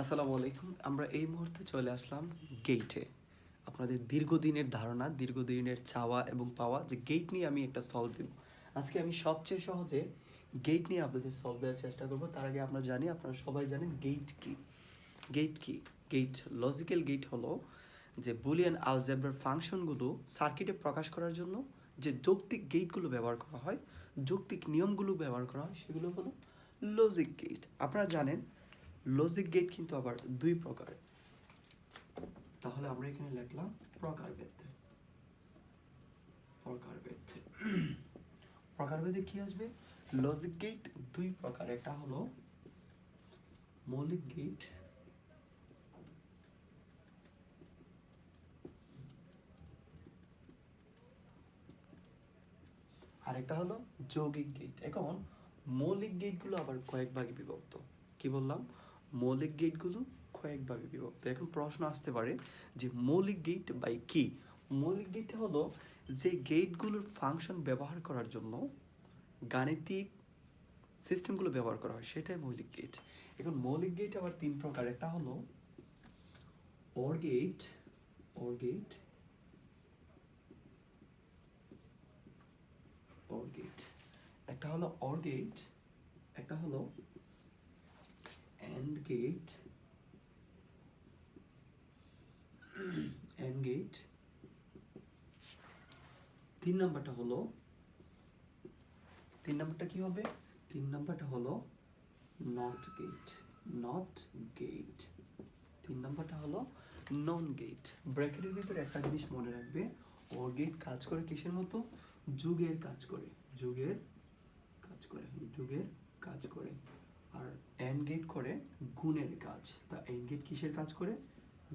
আসসালামু আলাইকুম। আমরা এই মুহূর্তে চলে আসলাম গেইটে আপনাদের দীর্ঘদিনের ধারণা, দীর্ঘদিনের চাওয়া এবং পাওয়া যে গেইট নিয়ে আমি একটা সলভ দেব। আজকে আমি সবচেয়ে সহজে গেইট নিয়ে আপনাদের সলভ দেওয়ার চেষ্টা করব। তার আগে আমরা জানি, আপনারা সবাই জানেন গেইট কি? গেইট কি? গেইট লজিক্যাল গেইট হলো যে বুলিয়ান আলজেব্রার ফাংশনগুলো সার্কিটে প্রকাশ করার জন্য যে যৌক্তিক গেটগুলো ব্যবহার করা হয়, যৌক্তিক নিয়মগুলো ব্যবহার করা হয়, সেগুলো হলো লজিক গেট আপনারা জানেন লজিক গেট কিন্তু আবার দুই প্রকার। তাহলে আমরা এখানে লিখলাম প্রকারভেদ প্রকারভেদ প্রকারভেদে কি আসবে? লজিক গেট দুই প্রকার। একটা হলো মৌলিক গেট আরেকটা হলো যৌগিক গেট এখন মৌলিক গেটগুলো আবার কয়েক ভাগে বিভক্ত। কি বললাম? মৌলিক গেটগুলো কয়েক ভাগে বিভক্ত। এখন প্রশ্ন আসতে পারে যে মৌলিক গেট বাই কি? মৌলিক গেট হলো যে গেটগুলোর ফাংশন ব্যবহার করার জন্য গাণিতিক সিস্টেমগুলো ব্যবহার করা হয়, সেটাই মৌলিক গেট। এখন মৌলিক গেট আবার তিন প্রকার। একটা হলো or gate or gate gate একটা হলো অর গেট একটা হলো গেট অ্যান্ড গেট তিন নাম্বারটা হলো, তিন নাম্বারটা কি হবে? তিন নাম্বারটা হলো নট গেট নট গেট তিন নাম্বারটা হলো নন গেট ব্র্যাকেটের ভিতরে একটা জিনিস মনে রাখবে ওর গেট কাজ করে কিসের মতো? যুগের কাজ করে, যুগের কাজ করে, যুগের কাজ করে। আর এন্ড গেট করে গুণের কাজ। তা এন্ড গেট কিসের কাজ করে?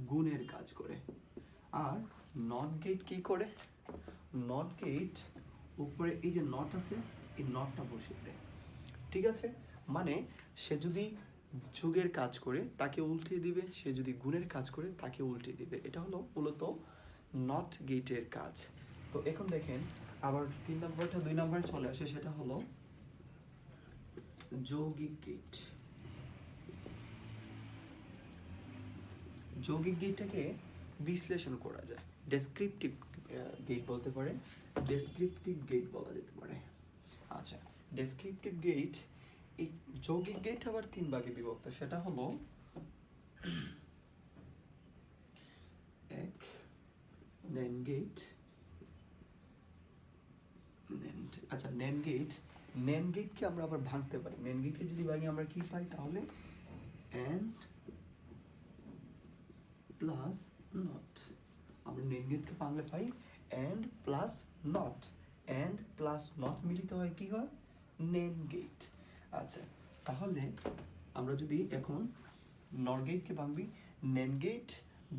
গুণের কাজ করে। আর নট গেট কি করে? নট গেট উপরে এই যে নট আছে, এই নটটা বসিয়ে দেয়। ঠিক আছে? মানে সে যদি যুগের কাজ করে, তাকে উল্টে দিবে। সে যদি গুণের কাজ করে, তাকে উল্টে দিবে। এটা হলো মূলত নট গেটের কাজ। তো এখন দেখেন, আবার তিন নম্বরটা দুই নম্বরে চলে আসে, সেটা হলো যৌগিক গেট যৌগিক গেটটাকে বিশ্লেষণ করা যায়। ডেসক্রিপটিভ গেট বলতে পারে। ডেসক্রিপটিভ গেট বলা যেতে পারে। আচ্ছা ডেসক্রিপটিভ গেট এই যৌগিক গেট আবার তিন ভাগে বিভক্ত। সেটা হলো, এক ন্যান গেট আচ্ছা ন্যান গেট ন্যান গেটকে আমরা আবার ভাঙতে পারি। ন্যান গেটকে যদি ভাঙি, আমরা কি পাই? তাহলে অ্যান্ড প্লাস নট আমরা ন্যান গেটকে ভাঙলে পাই and plus not and plus not মিলিত হয় কি হয়? ন্যান গেট আচ্ছা তাহলে আমরা যদি এখন নর গেটকে ভাঙবি ন্যান গেট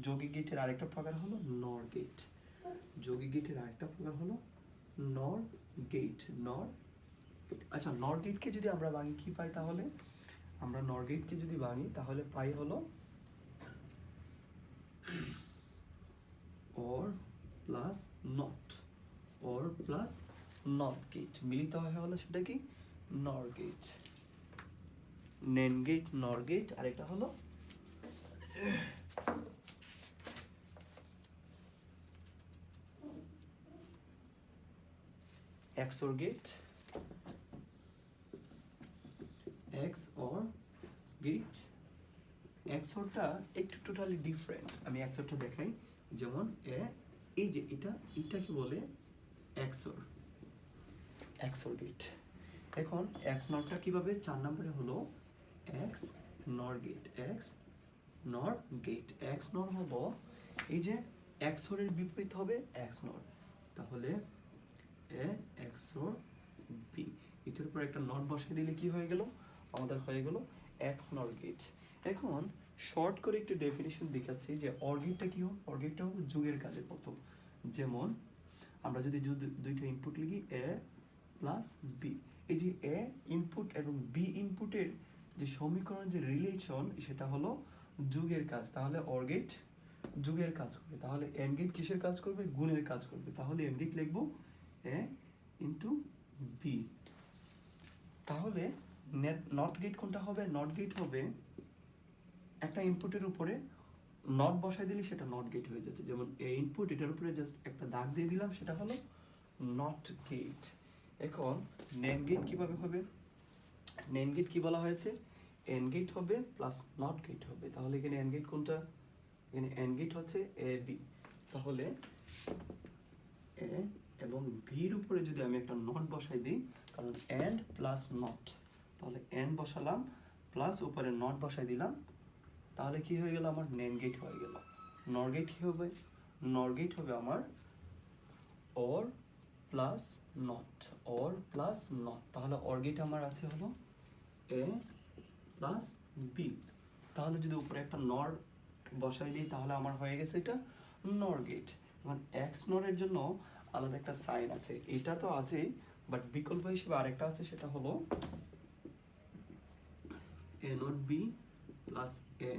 যৌগিক গেটের আরেকটা প্রকার হলো নর গেট যৌগিক গেটের আরেকটা প্রকার হলো নর গেট নর আচ্ছা নর গেটকে যদি আমরা ভাঙি, কি পাই তাহলে? আমরা নর গেটকে যদি ভাঙি, তাহলে পাই হলো or plus not or plus not gate মিলিত হয় হলো সেটা কি? নর গেট নেন গেট নর গেট আরেকটা হলো XOR gate X or gate XORটা একটু টোটালি ডিফারেন্ট আমি XORটা দেখাই। যেমন এ, এই যে এটা, এটাকে বলে XOR XOR gate এখন X নটটা কীভাবে? চার নম্বরে হলো X NOR gate X NOR gate X NOR হলো এই যে এর বিপরীত হবে এক্স নর। তাহলে এ এক্সোর বি এটার উপর একটা নট বসিয়ে দিলে কি হয়ে গেল? আমাদের হয়ে গেল এক্স নট গেট এখন শর্ট করে একটু ডেফিনেশন দেখাচ্ছি যে অর্গেটটা কি হোক? অর্গেটটা হোক যুগের কাজের মতো যেমন আমরা যদি দুইটা ইনপুট লিখি এ প্লাস বি এই যে এ ইনপুট এবং বি ইনপুটের যে সমীকরণ যে রিলেশন সেটা হলো যুগের কাজ। তাহলে অর্গেট যুগের কাজ করবে। তাহলে এম গেট কিসের কাজ করবে? গুণের কাজ করবে। তাহলে এম গেট লিখব এ ইন্টু বি তাহলে নেট গেট কোনটা হবে নট গেট হবে, একটা ইনপুটের উপরে নট বসাই দিলে সেটা নট গেট হয়ে যাচ্ছে। যেমন এই ইনপুট এটার উপরে জাস্ট একটা দাগ দিয়ে দিলাম, সেটা হলো নট গেট এখন নেন গেট কীভাবে হবে? নেম গেট কি বলা হয়েছে? এন গেট হবে প্লাস নট গেট হবে। তাহলে এখানে এন গেট কোনটা? এখানে এন গেট হচ্ছে এ বি তাহলে এ এবং ভির উপরে যদি আমি একটা নট বসাই দিই, কারণ এন্ড প্লাস নট তাহলে এন বসালাম প্লাস উপরে নট বসাই দিলাম, তাহলে কি হয়ে গেল? আমার নেন গেট হয়ে গেল। নর গেট কি হবে? নর গেট হবে আমার or plus not or plus not তাহলে অর গেট আমার আছে হলো এ প্লাস বি তাহলে যদি উপরে একটা নর বসাই দিই, তাহলে আমার হয়ে গেছে এটা নর গেট এবং এক্স নরের জন্য আলাদা একটা সাইন আছে। এটা তো আছেই বাট বিকল্প হিসেবে আরেকটা আছে, সেটা হলো A not B plus A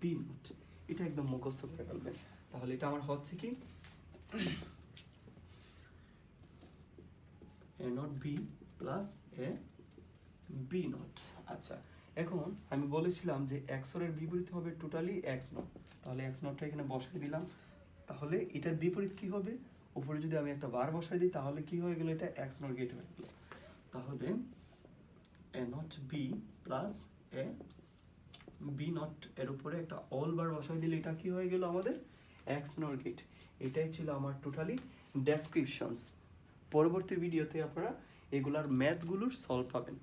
B not এটা একদম মুখস্থ করে ফেলবেন। তাহলে এটা আমার হচ্ছে কি? A not B plus A B not আচ্ছা এখন আমি বলেছিলাম যে এক্সের বিপরীত হবে টোটালি এক্স নট তাহলে এক্স নটটা এখানে বসাই দিলাম। তাহলে এটার বিপরীত কি হবে? উপরে যদি আমি একটা বার বসাই দিই, তাহলে কি হয়ে গেল? এটা এক্স নট গেট হয়ে গেল। তাহলে A not B plus A B not এর উপরে একটা অল বার বসাই দিলে এটা কি হয়ে গেল আমাদের? এক্স নর গেট এটাই ছিল আমার টোটালি ডেসক্রিপশনস পরবর্তী ভিডিওতে আপনারা এগুলার ম্যাথগুলোর সলভ পাবেন।